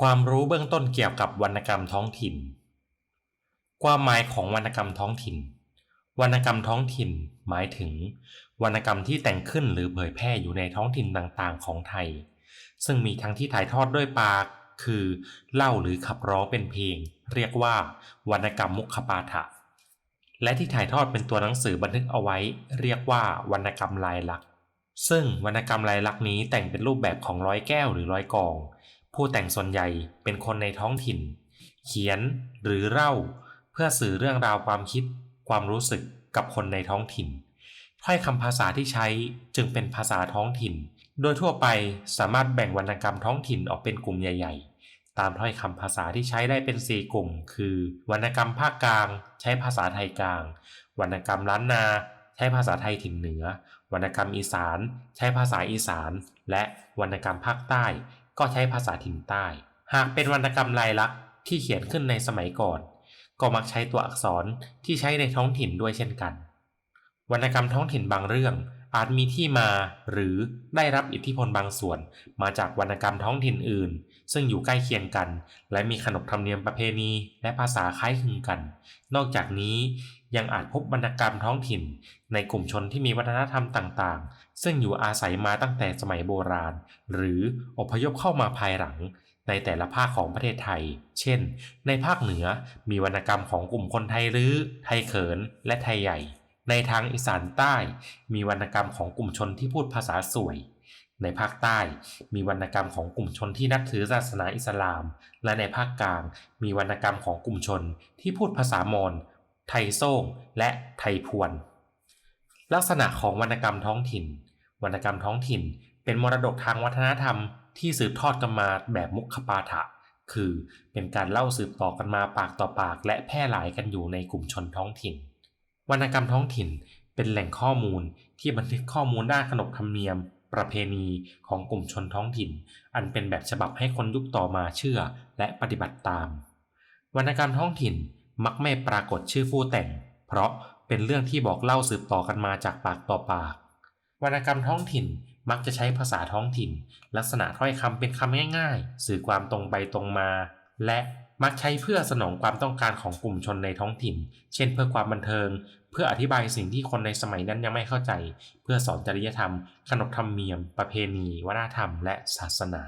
ความรู้เบื้องต้นเกี่ยวกับวรรณกรรมท้องถิ่น ความหมายของวรรณกรรมท้องถิ่น วรรณกรรมท้องถิ่น หมายถึง วรรณกรรมที่แต่งขึ้นหรือเผยแพร่อยู่ในท้องถิ่นต่างๆ ของไทย ซึ่งมีทั้งที่ถ่ายทอดด้วยปาก คือเล่าหรือขับร้องเป็นเพลง เรียกว่า วรรณกรรมมุขปาฐะ และที่ถ่ายทอดเป็นตัวหนังสือบันทึกเอาไว้ เรียกว่าวรรณกรรมลายลักษณ์ซึ่งวรรณกรรมลายลักษณ์นี้แต่งเป็นรูปแบบของร้อยแก้วหรือร้อยกอง ผู้แต่งส่วนใหญ่เป็นคนในท้องถิ่น เขียนหรือเล่า เพื่อสื่อเรื่องราวความคิด ความรู้สึกกับคนในท้องถิ่นถ้อยคำภาษาที่ใช้จึงเป็นภาษาท้องถิ่น โดยทั่วไปสามารถแบ่งวรรณกรรมท้องถิ่นออกเป็นกลุ่มใหญ่ ๆ ตามถ้อยคำภาษาที่ใช้ได้เป็นสี่กลุ่ม คือ วรรณกรรมภาคกลาง ใช้ภาษาไทยกลาง วรรณกรรมล้านนา ใช้ภาษาไทยถิ่นเหนือ วรรณกรรมอีสาน ใช้ภาษาอีสาน และวรรณกรรมภาคใต้ ก็ใช้ภาษาถิ่นใต้ หากเป็นวรรณกรรมลายลักษณ์ที่เขียนขึ้นในสมัยก่อน ก็มักใช้ตัวอักษรที่ใช้ในท้องถิ่นด้วยเช่นกัน วรรณกรรมท้องถิ่นบางเรื่อง อาจมีที่มาหรือได้รับอิทธิพลบางส่วน มาจากวรรณกรรมท้องถิ่นอื่น ซึ่งอยู่ใกล้เคียงกัน และมีขนบธรรมเนียมประเพณีและภาษาคล้ายคลึงกัน นอกจากนี้ยังอาจพบวรรณกรรมท้องถิ่น ในกลุ่มชนที่มีวัฒนธรรมต่างๆ ซึ่งอยู่อาศัยมาตั้งแต่สมัยโบราณ หรืออพยพเข้ามาภายหลังในแต่ละภาคของประเทศไทย เช่น ในภาคเหนือมีวรรณกรรมของกลุ่มคนไทยรื้อ ไทยเขิน และไทยใหญ่ ในทางอีสานใต้มีวรรณกรรมของกลุ่มชนที่พูดภาษาสวย ในภาคใต้มีวรรณกรรมของกลุ่มชนที่นับถือศาสนาอิสลาม และในภาคกลางมีวรรณกรรมของกลุ่มชนที่พูดภาษามอญ ไทยโซ่ง และไทยพวน ลักษณะของวรรณกรรมท้องถิ่น วรรณกรรมท้องถิ่น เป็นมรดกทางวัฒนธรรมที่สืบทอดกันมาแบบมุขปาฐะคือเป็นการเล่าสืบต่อกันมาปากต่อปากและแพร่หลายกันอยู่ในกลุ่มชนท้องถิ่น วรรณกรรมท้องถิ่นเป็นแหล่งข้อมูลที่บันทึกข้อมูลด้านขนบธรรมเนียม ประเพณีของกลุ่มชนท้องถิ่น อันเป็นแบบฉบับให้คนยุคต่อมาเชื่อและปฏิบัติตาม วรรณกรรมท้องถิ่นมักไม่ปรากฏชื่อผู้แต่ง เพราะเป็นเรื่องที่บอกเล่าสืบต่อกันมาจากปากต่อปาก วรรณกรรมท้องถิ่นมักจะใช้ภาษาท้องถิ่น ลักษณะถ้อยคำเป็นคำง่ายๆ สื่อความตรงไปตรงมา และมักใช้เพื่อสนองความต้องการของกลุ่มชนในท้องถิ่น เช่นเพื่อความบันเทิง เพื่ออธิบายสิ่งที่คนในสมัยนั้นยังไม่เข้าใจ เพื่อสอนจริยธรรม ขนบธรรมเนียม ประเพณี วัฒนธรรม และศาสนา